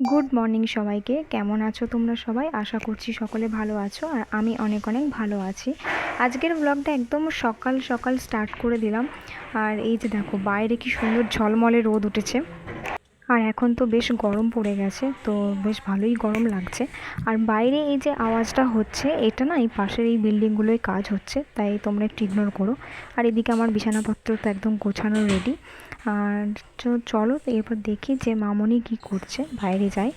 Good morning সবাইকে। কেমন আছো তোমরা সবাই? আশা করছি সকলে ভালো আছো আর আমি অনেক অনেক ভালো আছি। আজকের ব্লগটা একদম সকাল সকাল স্টার্ট করে দিলাম। আর এই যে দেখো, বাইরে কি সুন্দর ঝলমলে রোদ উঠেছে। আর এখন তো বেশ গরম পড়ে গেছে, তো বেশ ভালোই গরম লাগছে। আর বাইরে এই যে আওয়াজটা হচ্ছে, এটা না এই পাশের এই বিল্ডিংগুলোয় কাজ হচ্ছে, তাই তোমরা একটু ইগনোর করো। আর এদিকে আমার বিছানাপত্র তো একদম গোছানো রেডি আর চলো তো এরপর দেখি যে মামনি কি করছে, বাইরে যায়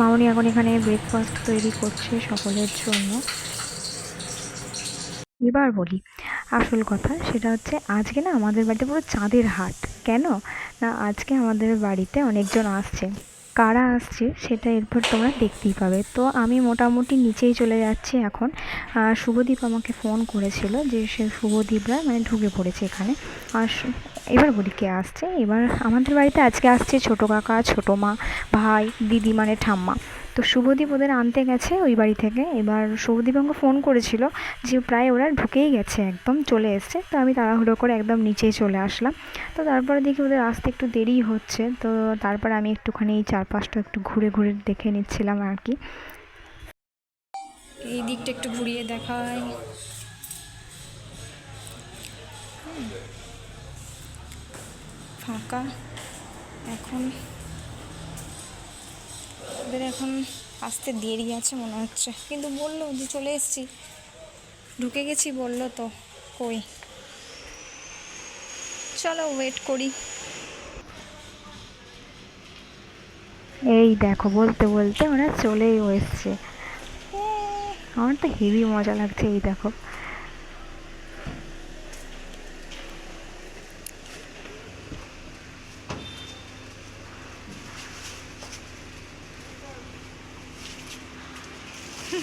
মামনি এখন এখানে ব্রেকফাস্ট তৈরি করছে সকলের জন্য। এবার বলি। আসল কথা সেটা হচ্ছে আজকে না আমাদের বাড়িতে পুরো চাঁদের হাট। কেন? না, আজকে আমাদের বাড়িতে অনেকজন আসছে। কারা আসছে সেটা এরপর তোমরা দেখতেই পাবে। তো আমি মোটামুটি নিচেই চলে যাচ্ছি এখন। শুভদীপ আমাকে ফোন করেছিল যে সে শুভদীপরা মানে ঢুকে পড়েছে এখানে। আর এবার বলি কে আসছে? এবার আমাদের বাড়িতে আজকে আসছে ছোটো কাকা, ছোটো মা, ভাই, দিদি মানে ঠাম্মা। তো শুভদীপ ওদের আনতে গেছে ওই বাড়ি থেকে। এবার শুভদীপ আমাকে ফোন করেছিল যে প্রায় ওরা ঢুকেই গেছে একদম, চলে এসছে। তো আমি তাড়াহুড়ো করে একদম নিচেই চলে আসলাম। তো তারপরে দেখি ওদের আসতে একটু দেরি হচ্ছে। তো তারপর আমি একটুখানি এই চারপাশটা একটু ঘুরে ঘুরে দেখে নিচ্ছিলাম আর কি। এই দিকটা একটু ঘুরিয়ে হুম। ফাঁকা। এখন ওদের এখন আসতে দেরি আছে মনে হচ্ছে। কিন্তু বলল যে চলে এসেছি। ঢুকে গেছি বলল তো কই? চলো ওয়েট করি। এই দেখো বলতে বলতে ওরা চলেই এসছে। আমার তো হেভি মজা লাগছে এই দেখো।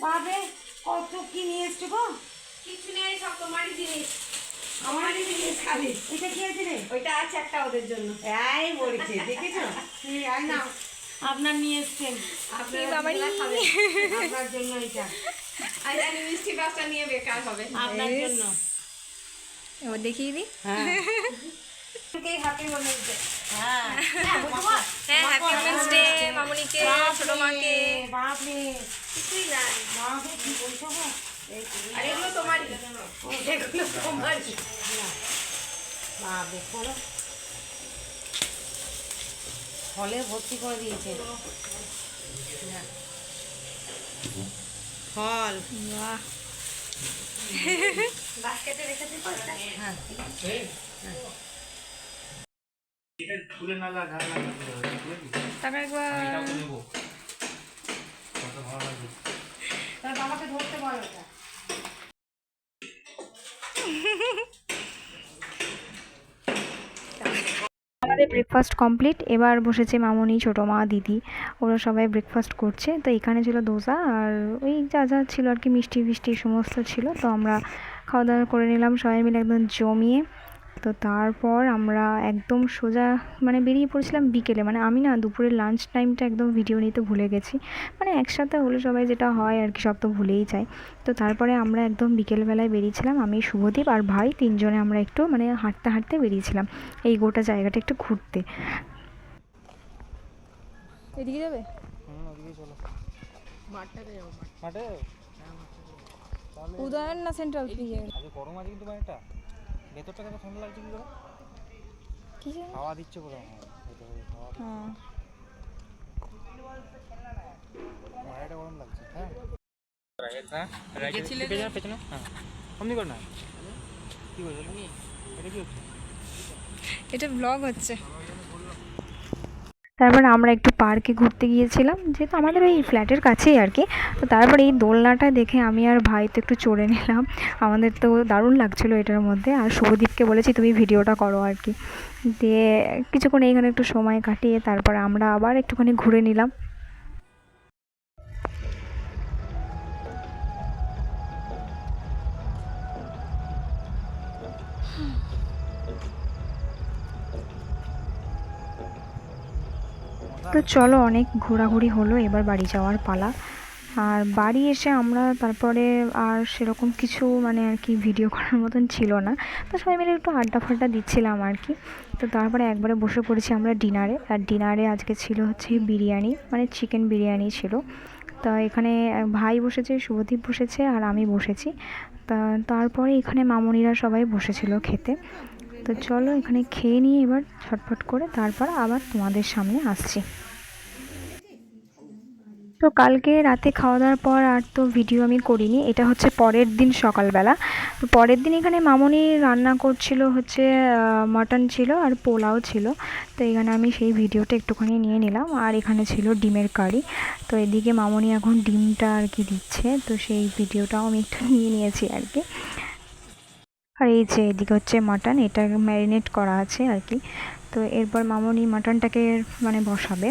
বাবে কত কি নিয়ে এসছো গো? কিছু নেই সব তোমারই জিনিস। আমারই জিনিস খালি। এটা কি আছে রে? ওইটা আছে একটা ওদের জন্য। এই বলেছে দেখেছ? এই না আপনার নিয়ে এসছেন। আপনারা বাবারি। খাবেন। আপনার জন্য এটা আর মিষ্টি ব্যবসা নিয়ে বেকার হবে। আপনার জন্য। এবার দেখিয়ে দিই। হ্যাঁ। হ্যাপি ওমেন্স ডে হ্যাঁ। হ্যাপি উমেন্স ডে মামনিকে ছোটো মাকে। বাপরে। কিছুই নাই। বাপরে কি বলছো গো? আর এগুলো তোমারই। এগুলো তোমারই। বাপরে করো ফলে ভর্তি করে দিয়েছে। ফল। বাহ। বাস্কেটে রেখে পয়সা হ্যাঁ। তুলে না। লাগা তারপর একবার এটাও তো নেব কত ভালো লাগবে তার বাবাকে ধরতে বলো এটা আমাদের ব্রেকফাস্ট কমপ্লিট এবার বসেছে মামনি, ছোটো মা, দিদি। ওরা সবাই ব্রেকফাস্ট করছে। তো এখানে ছিল দোসা আর ওই যা যা ছিল আর কি মিষ্টি ফিষ্টি সমস্ত ছিল। তো আমরা খাওয়া দাওয়া করে নিলাম। সবাই মিলে একদম জমিয়ে তো তারপর আমরা একদম সোজা মানে বেরিয়ে পড়েছিলাম বিকেলে। মানে আমি না দুপুরের লাঞ্চ টাইমটা একদম ভিডিও নিতে ভুলে গেছি। মানে একসাথে হলে সবাই যেটা হয় আর কি সব তো ভুলেই যায়। তো তারপরে আমরা একদম বিকেলবেলায় বেরিয়েছিলাম। আমি শুভদীপ আর ভাই তিনজনে আমরা একটু মানে হাঁটতে হাঁটতে বেরিয়েছিলাম এই গোটা জায়গাটা একটু ঘুরতে। এদিকে যাবে? মাঠে? উদয়ন না সেন্ট্রাল আজকে গরম আছে কিন্তু ভেতরটা কেন ঠান্ডা লাগছে কি করে? কি হাওয়া দিচ্ছে বলে হ্যাঁ, ভেতরে হাওয়া হ্যাঁ। গরম লাগছে হ্যাঁ। পেছনে? হ্যাঁ। না। কি এটা কি এটা ব্লগ হচ্ছে। তারপর আমরা একটু পার্কে ঘুরতে গিয়েছিলাম, যেহেতু আমাদের ওই ফ্ল্যাটের কাছেই আর কি। তো তারপরে এই দোলনাটা দেখে আমি আর ভাই তো একটু চড়ে নিলাম। আমাদের তো দারুণ লাগছিল এটার মধ্যে। আর শুভদীপকে বলেছি, তুমি ভিডিওটা করো আর কি। দিয়ে কিছুক্ষণ এইখানে একটু সময় কাটিয়ে তারপর আমরা আবার একটুখানি ঘুরে নিলাম। তো চলো অনেক ঘোরাঘুরি হলো, এবার বাড়ি যাওয়ার পালা। আর বাড়ি এসে আমরা তারপরে আর সেরকম কিছু মানে আর কি ভিডিও করার মতন ছিল না। তো সবাই মিলে একটু আড্ডা ফাড্ডা দিচ্ছিলাম আর কি। তো তারপরে একবারে বসে পড়েছি আমরা ডিনারে। আর ডিনারে আজকে ছিল হচ্ছে বিরিয়ানি মানে চিকেন বিরিয়ানি ছিল। তা এখানে ভাই বসেছে, শুভদীপ বসেছে আর আমি বসেছি। তা তারপরে এখানে মামনিরা সবাই বসেছিল খেতে। তো চলো এখানে খেয়ে নিয়ে এবার ছটফট করে তারপর আবার তোমাদের সামনে আসছি। তো কালকে রাতে খাওয়া দাওয়ার পর আর তো ভিডিও আমি করিনি, এটা হচ্ছে পরের দিন সকালবেলা। তো পরের দিন এখানে মামনি রান্না করছিল হচ্ছে মাটন ছিল আর পোলাও ছিল। তো এখানে আমি সেই ভিডিওটা একটুখানি নিয়ে নিলাম আর এখানে ছিল ডিমের কারি। তো এদিকে মামনি এখন ডিমটা আর কি দিচ্ছে, তো সেই ভিডিওটাও আমি একটু নিয়ে নিয়েছি আর কি। আর এই যে এদিকে হচ্ছে মাটন এটা ম্যারিনেট করা আছে আর কি। তো এরপর মামনি মাটনটাকে মানে বসাবে।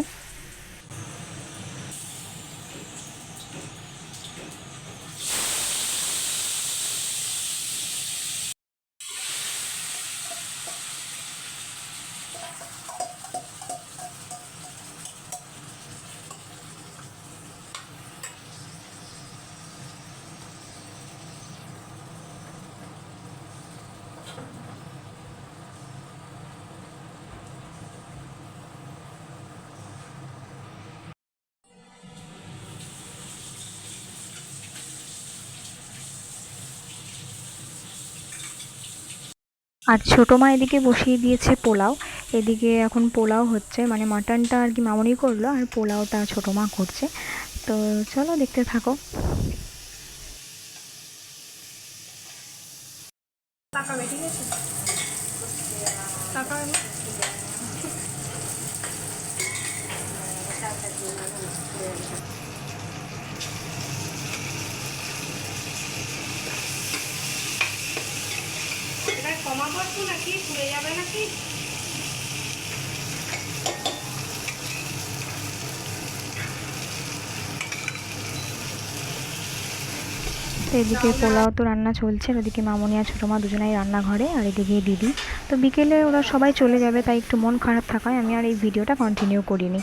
আর ছোটো মা এদিকে বসিয়ে দিয়েছে পোলাও। এদিকে এখন পোলাও হচ্ছে মানে মাটনটা আর কি মামনি করল, আর পোলাওটা ছোটো মা করছে। তো চলো দেখতে থাকো। একটু নাকি? পুড়ে যাবে নাকি? তো এদিকে পোলাও তো রান্না চলছে ওদিকে মামনি আর ছোটো মা দুজনেই রান্নাঘরে আর এদিকে দিদি। তো বিকেলে ওরা সবাই চলে যাবে তাই একটু মন খারাপ থাকায় আমি আর এই ভিডিওটা কন্টিনিউ করিনি।